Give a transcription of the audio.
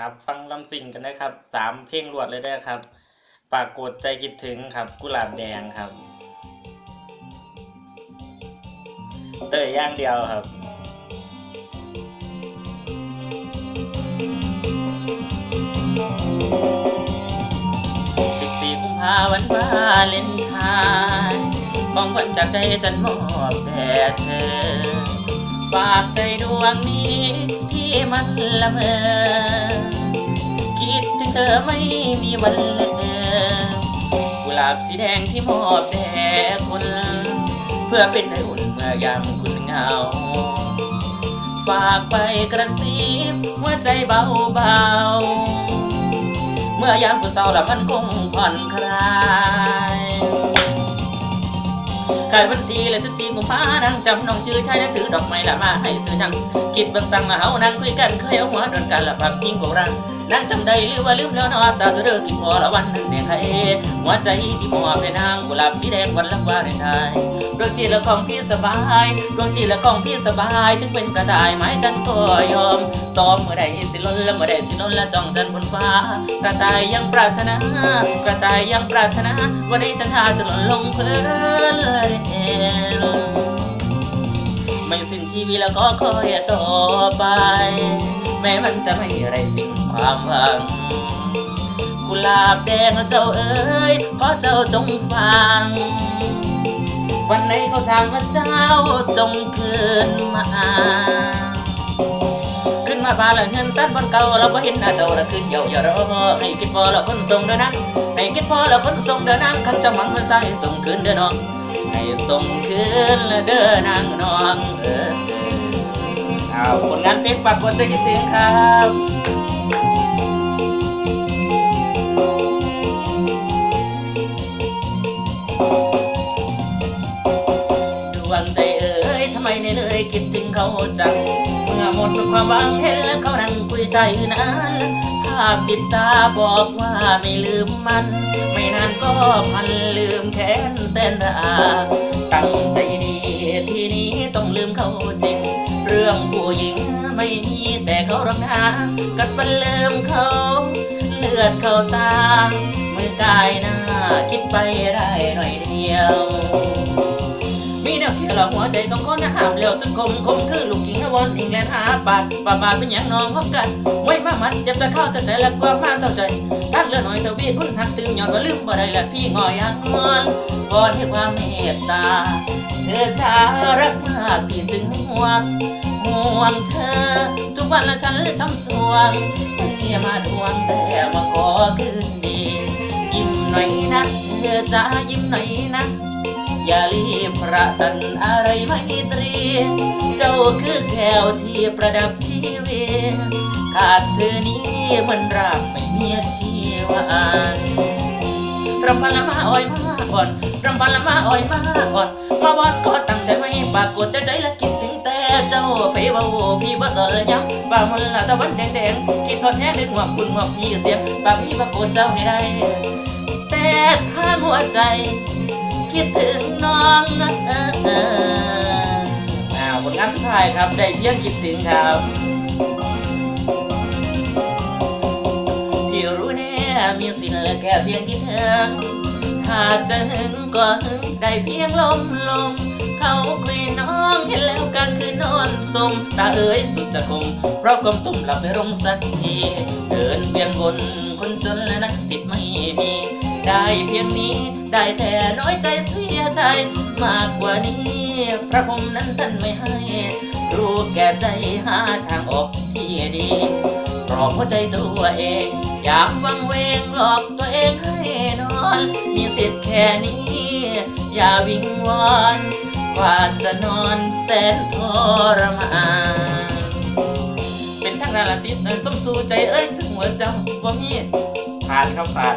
ครับ ฟังลำซิ่งกันนะครับสามเพลงรวดเลยได้ครับ ปากฏใจคิดถึงครับ กุหลาบแดงครับ เตยย่างเดียวครับสิบสี่กุมภาวันวาเลนไทน์ของขวัญจากใจฉันมอบแด่เธอ ฝากใจดวงนี้ที่มันละเมอ คิดถึงเธอไม่มีวันเลือกุหลาบสีแดงที่มอบแด่คน เพื่อเป็นไออุ่นเมื่อยามคุณเหงา ฝากไปกระซิบหัวใจเบาเบาเมื่อยามผู้เศร้าละมันคงผ่อนคลาย กายวันทีและสิบสี่กุมภานังจำน้องชื่อชายนังถือดอกไม้ละมาให้ซื้อจังคิดเบิ่งสั่งมาเฮานั่งคุยกันเคยเอาหัวโดนกันละพักยิ่งโบราณนั่งจำได้หรือว่าลืมแล้วนอสาวตัวเด้อกินพอละวันนั้นเนี่ยใครหัวใจที่มอบเป็นนางกุหลาบสีแดงวันละวาเลนไทน์ดวงจิตละของพี่สบายดวงจิตละของพี่สบายถึงเป็นกระต่ายไม้จันก็ยอมซ้อมเมื่อใดสิล้นละเมื่อใดสิล้นละจ้องจันบนฟ้ากระต่ายยังปรารถนากระต่ายยังปรารถนาวันนี้จันทาจะหล่นลงเพื้นเลยไม่สิ้นชีวิตแล้วก็คอยต่อไป แม้มันจะไม่ไรสิ่งความหวังกุหลาบแดงเจ้าเอ๋ยขอเจ้าจงฟัง วันไหนเขาทางมาเจ้าจงคืนมาขึ้นมาพาละเงินสั้นบนเก่าเราก็เห็นหน้าเจ้าละขึ้นเยาอย่ารอให้คิดพอเราคนส่งเดินนั่งให้คิดพอเราคนส่งเดินนั่งคันจะมันมาใส่ส่งคืนเดินน้องให้ส่งคืนละเดินนางน้องเออ เอาผลงานเพลงฝากกดใจคิดถึงครับดวงใจเอ๋ยทำไมเนี่ยเลยคิดถึงเขาจัง เมื่อหมดความหวังเห็นแล้วเขานั่งคุยใจนั้นภาพติดตาบอกว่าไม่ลืมมัน ไม่นานก็พันลืมแค้นแสนราตั้งใจดีทีนี้ต้องลืมเขาจริง เรื่องผู้หญิงไม่มีแต่เขารักนากัดมันลืมเขาเลือดเขาตามือกายหน้าคิดไปได้หน่อยเดียว แนวคิดหลอกหัวใจของคนห้ามเลี้ยวจนคมคมคือลูกหญิงนวลอิงแลนหาปาดปาบาดเป็นอย่างน้องพบกันไว้มามัดเจ็บจะเข้าแต่ใจและความมาเศร้าใจตั้งเลือหน่อยเท่าพี่คุณหักตึงหยอนว่าลืมบ่ได้และพี่งอยังงอนวอนให้ความเมตตาเธอจะรักมากพี่จึงห่วงห่วงเธอ ทุกวันละฉันทำสวงไม่มาดวงแต่มาขอคืนดียิ้มหน่อยนะเธอจะยิ้มหน่อยนะ อย่ารีบประตันอะไรไม่ตรี เจ้าคือแก้วที่ประดับชีวิตขาดเธอนี้มันรากไม่มีชีวารำพันละมาอ่อยมาอ่อนรำพันละมาอ่อยมาอ่อน มาวันก็ตั้งใจไม่ปากฏแต่ใจละคิดถึงแต่เจ้าไปเบาพี่บ่สนย้ำป่ามันละตะวันแดงๆคิดทอดแท้ดึกหวังคุณหวังพี่เสียงป่าพี่ปรากฏเจ้าให้ได้แต่ถ้าหัวใจ คิดถึงน้องเออเอออ้าวผลงานสุดท้ายครับ ได้เพียงคิดถึงครับพี่รู้แน่มีสิ่งเหลือแค่เพียงคิดถึงถ้าจะหึงก็หึงได้เพียงลมลมเขาคุยน้องเห็นแล้วกลางคืนนอนสมตาเอ๋ยสุดจะคมเพราะกมตุ่มหลับไม่ลงสักที เดินเวียนวนคนจนและนักสิทธิ์ไม่มี ได้เพียงนี้ ได้แต่น้อยใจเสียใจ มากกว่านี้ พระพรมนั้นท่านไม่ให้ รู้แก่ใจหาทางออกที่ดีปลอบหัวใจตัวเอง อยากวังเวงหลอกตัวเองให้นอน มีสิทธิ์แค่นี้ อย่าวิงวอนกว่าจะนอนแสนทรมานเป็นทั้งนาลสิทธิ์สมสู่ใจเอ้ยถึงหัวเจ้าว่ามีผ่านครับผ่าน